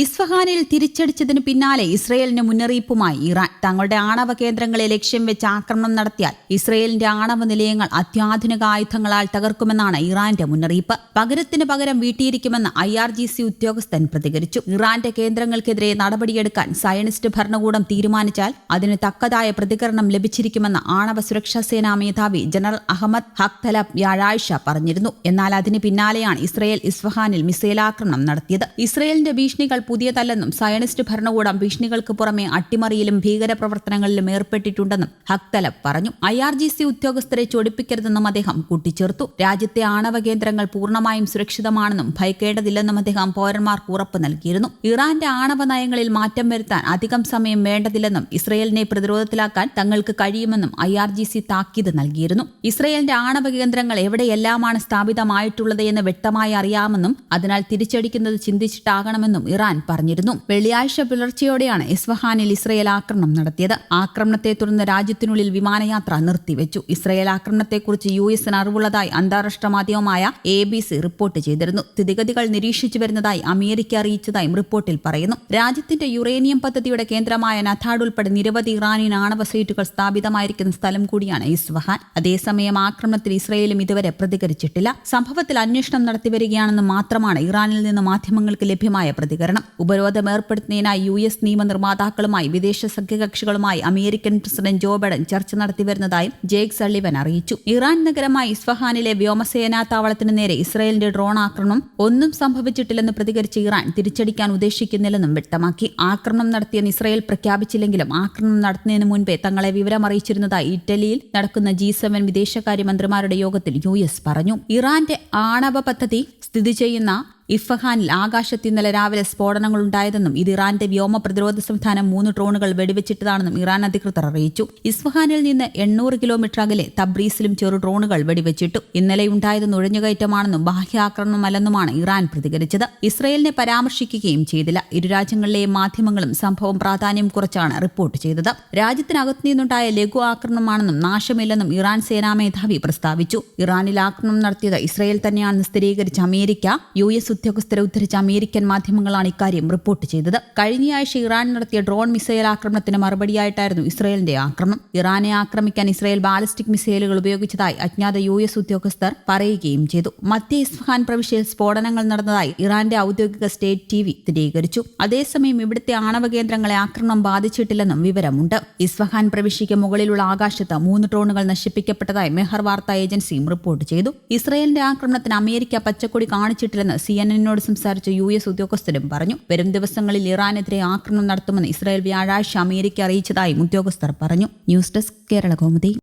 ഇസ്ഫഹാനിൽ തിരിച്ചടിച്ചതിന് പിന്നാലെ ഇസ്രയേലിന് മുന്നറിയിപ്പുമായി ഇറാൻ. തങ്ങളുടെ ആണവ കേന്ദ്രങ്ങളെ ലക്ഷ്യം വെച്ച് ആക്രമണം നടത്തിയാൽ ഇസ്രയേലിന്റെ ആണവ നിലയങ്ങൾ അത്യാധുനിക ആയുധങ്ങളാൽ തകർക്കുമെന്നാണ് ഇറാന്റെ മുന്നറിയിപ്പ്. പകരത്തിന് പകരം വീട്ടിയിരിക്കുമെന്ന് ഐ ആർ ജി സി ഉദ്യോഗസ്ഥൻ പ്രതികരിച്ചു. ഇറാന്റെ കേന്ദ്രങ്ങൾക്കെതിരെ നടപടിയെടുക്കാൻ സയനിസ്റ്റ് ഭരണകൂടം തീരുമാനിച്ചാൽ അതിന് തക്കതായ പ്രതികരണം ലഭിച്ചിരിക്കുമെന്ന് ആണവ സുരക്ഷാ സേനാ മേധാവി ജനറൽ അഹമ്മദ് ഹഖ്തലബ് വ്യാഴാഴ്ച പറഞ്ഞിരുന്നു. എന്നാൽ അതിന് പിന്നാലെയാണ് ഇസ്രയേൽ ഇസ്ഫഹാനിൽ മിസൈലാക്രമണം നടത്തിയത്. ഇസ്രയേലിന്റെ ഭീഷണികൾ പുതിയതല്ലെന്നും സയനിസ്റ്റ് ഭരണകൂടം ഭീഷണികൾക്ക് പുറമെ അട്ടിമറിയിലും ഭീകരപ്രവർത്തനങ്ങളിലും ഏർപ്പെട്ടിട്ടുണ്ടെന്നും ഹക്തലബ് പറഞ്ഞു. ഐ ആർ ജി സി ഉദ്യോഗസ്ഥരെ ചൊടിപ്പിക്കരുതെന്നും അദ്ദേഹം കൂട്ടിച്ചേർത്തു. രാജ്യത്തെ ആണവ കേന്ദ്രങ്ങൾ പൂർണമായും സുരക്ഷിതമാണെന്നും ഭയക്കേണ്ടതില്ലെന്നും അദ്ദേഹം പൗരന്മാർക്ക് ഉറപ്പ് നൽകിയിരുന്നു. ഇറാന്റെ ആണവ നയങ്ങളിൽ മാറ്റം വരുത്താൻ അധികം സമയം വേണ്ടതില്ലെന്നും ഇസ്രയേലിനെ പ്രതിരോധത്തിലാക്കാൻ തങ്ങൾക്ക് കഴിയുമെന്നും ഐ ആർ ജി സി താക്കീത് നൽകിയിരുന്നു. ഇസ്രയേലിന്റെ ആണവ കേന്ദ്രങ്ങൾ എവിടെയെല്ലാമാണ് സ്ഥാപിതമായിട്ടുള്ളത് എന്ന് വ്യക്തമായി അറിയാമെന്നും അതിനാൽ തിരിച്ചടിക്കുന്നത് ചിന്തിച്ചിട്ടാകണമെന്നും ഇറാൻ പറഞ്ഞിരുന്നു. വെള്ളിയാഴ്ച പുലർച്ചെയോടെയാണ് ഇസ്ഫഹാനിൽ ഇസ്രയേൽ ആക്രമണം നടത്തിയത്. ആക്രമണത്തെ തുടർന്ന് രാജ്യത്തിനുള്ളിൽ വിമാനയാത്ര നിർത്തിവെച്ചു. ഇസ്രയേൽ ആക്രമണത്തെക്കുറിച്ച് യു എസിന് അറിവുള്ളതായി അന്താരാഷ്ട്ര മാധ്യമമായ എ ബി സി റിപ്പോർട്ട് ചെയ്തിരുന്നു. സ്ഥിതിഗതികൾ നിരീക്ഷിച്ചു വരുന്നതായി അമേരിക്ക അറിയിച്ചതായും റിപ്പോർട്ടിൽ പറയുന്നു. രാജ്യത്തിന്റെ യുറേനിയം പദ്ധതിയുടെ കേന്ദ്രമായ നഥാഡ് ഉൾപ്പെടെ നിരവധി ഇറാനിയൻ ആണവ സൈറ്റുകൾ സ്ഥാപിതമായിരിക്കുന്ന സ്ഥലം കൂടിയാണ് ഇസ്ഫഹാൻ. അതേസമയം ആക്രമണത്തിൽ ഇസ്രയേലും ഇതുവരെ പ്രതികരിച്ചിട്ടില്ല. സംഭവത്തിൽ അന്വേഷണം നടത്തിവരികയാണെന്ന് മാത്രമാണ് ഇറാനിൽ നിന്ന് മാധ്യമങ്ങൾക്ക് ലഭ്യമായ പ്രതികരണം. ഉപരോധം ഏർപ്പെടുത്തുന്നതിനായി യു എസ് നിയമനിർമ്മാതാക്കളുമായി വിദേശ സഖ്യകക്ഷികളുമായി അമേരിക്കൻ പ്രസിഡന്റ് ജോ ബൈഡൻ ചർച്ച നടത്തിവരുന്നതായും ജേക്ക് സള്ളിവൻ അറിയിച്ചു. ഇറാൻ നഗരമായ ഇസ്ഫഹാനിലെ വ്യോമസേനാ താവളത്തിന് നേരെ ഇസ്രായേലിന്റെ ഡ്രോൺ ആക്രമണം ഒന്നും സംഭവിച്ചിട്ടില്ലെന്ന് പ്രതികരിച്ച ഇറാൻ തിരിച്ചടിക്കാൻ ഉദ്ദേശിക്കുന്നില്ലെന്നും വ്യക്തമാക്കി. ആക്രമണം നടത്തിയെന്ന് ഇസ്രായേൽ പ്രഖ്യാപിച്ചില്ലെങ്കിലും ആക്രമണം നടത്തുന്നതിന് മുൻപേ തങ്ങളെ വിവരമറിയിച്ചിരുന്നതായി ഇറ്റലിയിൽ നടക്കുന്ന ജി സെവൻ വിദേശകാര്യമന്ത്രിമാരുടെ യോഗത്തിൽ യു എസ് പറഞ്ഞു. ഇറാന്റെ ആണവ പദ്ധതി സ്ഥിതി ചെയ്യുന്ന ഇഫഹാനിൽ ആകാശത്ത് ഇന്നലെ രാവിലെ സ്ഫോടനങ്ങൾ ഉണ്ടായതെന്നും ഇത് ഇറാന്റെ വ്യോമ പ്രതിരോധ സംവിധാനം മൂന്ന് ഡ്രോണുകൾ വെടിവെച്ചിട്ടതാണെന്നും ഇറാൻ അധികൃതർ അറിയിച്ചു. ഇസ്ഫഹാനിൽ നിന്ന് എണ്ണൂറ് കിലോമീറ്റർ അകലെ തബ്രീസിലും ചെറു ഡ്രോണുകൾ വെടിവെച്ചിട്ടു. ഇന്നലെ ഉണ്ടായത് നുഴഞ്ഞുകയറ്റമാണെന്നും ബാഹ്യാക്രമണമല്ലെന്നുമാണ് ഇറാൻ പ്രതികരിച്ചത്. ഇസ്രയേലിനെ പരാമർശിക്കുകയും ചെയ്തില്ല. ഇരു രാജ്യങ്ങളിലെയും മാധ്യമങ്ങളും സംഭവം പ്രാധാന്യം കുറച്ചാണ് റിപ്പോർട്ട് ചെയ്തത്. രാജ്യത്തിനകത്തു നിന്നുണ്ടായ ലഘു ആക്രമണമാണെന്നും നാശമില്ലെന്നും ഇറാൻ സേനാ മേധാവി പ്രസ്താവിച്ചു. ഇറാനിൽ ആക്രമണം നടത്തിയത് ഇസ്രയേൽ തന്നെയാണെന്ന് സ്ഥിരീകരിച്ച അമേരിക്ക യു എസ് ഉദ്യോഗസ്ഥരെ ഉദ്ധരിച്ച അമേരിക്കൻ മാധ്യമങ്ങളാണ് ഇക്കാര്യം റിപ്പോർട്ട് ചെയ്തത്. കഴിഞ്ഞയാഴ്ച ഇറാൻ നടത്തിയ ഡ്രോൺ മിസൈൽ ആക്രമണത്തിന് മറുപടിയായിട്ടായിരുന്നു ഇസ്രയേലിന്റെ ആക്രമണം. ഇറാനെ ആക്രമിക്കാൻ ഇസ്രയേൽ ബാലിസ്റ്റിക് മിസൈലുകൾ ഉപയോഗിച്ചതായി അജ്ഞാത യു എസ് ഉദ്യോഗസ്ഥർ പറയുകയും ചെയ്തു. മധ്യ ഇസ്ഫഹാൻ പ്രവിശ്യയിൽ സ്ഫോടനങ്ങൾ നടന്നതായി ഇറാന്റെ ഔദ്യോഗിക സ്റ്റേറ്റ് ടി വി സ്ഥിരീകരിച്ചു. അതേസമയം ഇവിടുത്തെ ആണവ കേന്ദ്രങ്ങളെ ആക്രമണം ബാധിച്ചിട്ടില്ലെന്നും വിവരമുണ്ട്. ഇസ്ഫഹാൻ പ്രവിശ്യയ്ക്ക് മുകളിലുള്ള ആകാശത്ത് മൂന്ന് ഡ്രോണുകൾ നശിപ്പിക്കപ്പെട്ടതായി മെഹർ വാർത്താ ഏജൻസിയും റിപ്പോർട്ട് ചെയ്തു. ഇസ്രയേലിന്റെ ആക്രമണത്തിന് അമേരിക്ക പച്ചക്കൊടി കാണിച്ചിട്ടില്ലെന്ന് സി എന്നോട് സംസാരിച്ച യു എസ് ഉദ്യോഗസ്ഥരും പറഞ്ഞു വരും ദിവസങ്ങളിൽ ഇറാനെതിരെ ആക്രമണം നടത്തുമെന്ന് ഇസ്രായേൽ വ്യാഴാഴ്ച അമേരിക്ക അറിയിച്ചതായും ഉദ്യോഗസ്ഥർ പറഞ്ഞു. News desk Kerala Kaumudi.